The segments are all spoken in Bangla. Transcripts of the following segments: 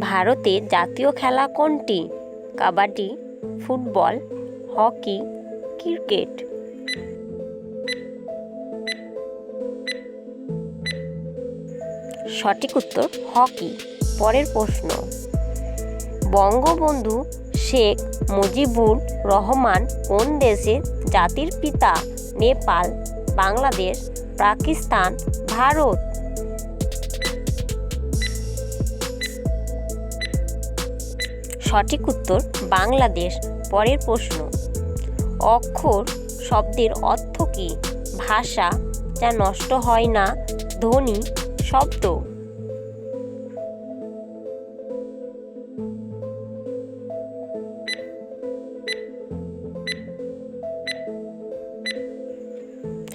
ভারতের জাতীয় খেলা কোনটি? Kabaddi, football, hockey, cricket. সঠিক উত্তর, হকি। পরের প্রশ্ন। বঙ্গবন্ধু শেখ মুজিবুর রহমান কোন দেশের জাতির পিতা? নেপাল, বাংলাদেশ, পাকিস্তান, ভারত? সঠিক উত্তর বাংলাদেশ, পরের প্রশ্ন। অক্ষর শব্দের অর্থ কী? ভাষা যা নষ্ট হয় না, ধ্বনি, শব্দ।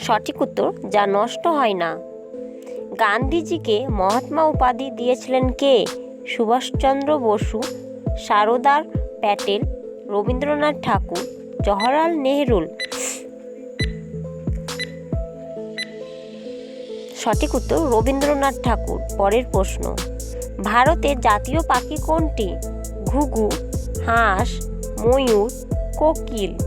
সঠিক উত্তর, যা নষ্ট হয় না। গান্ধীজিকে মহাত্মা উপাধি দিয়েছিলেন কে? সুভাষচন্দ্র বসু সারদার প্যাটেল, রবীন্দ্রনাথ ঠাকুর, জওহরলাল নেহরুল সঠিক উত্তর রবীন্দ্রনাথ ঠাকুর। পরের প্রশ্ন ভারতের জাতীয় পাখি কোনটি? ঘুঘু, হাঁস, ময়ূর, কোকিল।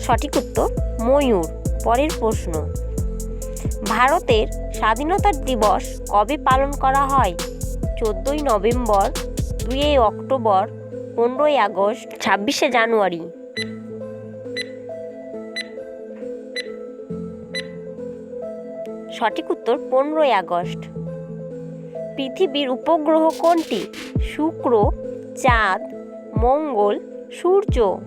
সঠিক উত্তর, ময়ূর। পরের প্রশ্ন। ভারতের স্বাধীনতা দিবস কবে পালন করা হয়? চোদ্দোই নভেম্বর দুই অক্টোবর, পনেরোই আগস্ট, ছাব্বিশে জানুয়ারি। সঠিক উত্তর, পনেরোই আগস্ট। পৃথিবীর উপগ্রহ কোনটি? শুক্র, চাঁদ, মঙ্গল, সূর্য।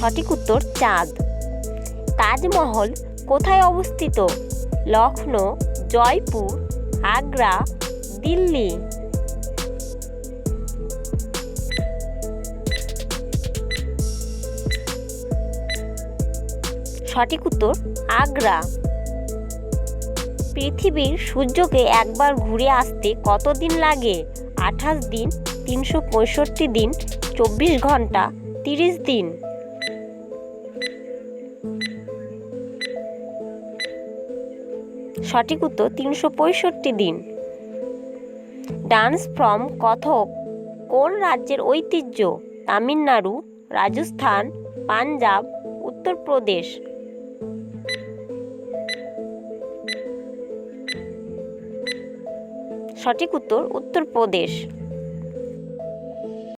সঠিক উত্তর চাঁদ। তাজমহল কোথায় অবস্থিত? লখনৌ জয়পুর, আগ্রা, দিল্লি। সঠিক উত্তর, আগ্রা। পৃথিবীর সূর্যকে একবার ঘুরে আসতে কত দিন লাগে? আঠাশ দিন, তিনশো পঁয়ষট্টি দিন, চব্বিশ ঘণ্টা, তিরিশ দিন। সঠিক উত্তর তিনশো পঁয়ষট্টি দিন। ডান্স ফ্রম কথক, কোন রাজ্যের ঐতিহ্য? তামিলনাড়ু, রাজস্থান, পাঞ্জাব, উত্তরপ্রদেশ। সঠিক উত্তর উত্তরপ্রদেশ।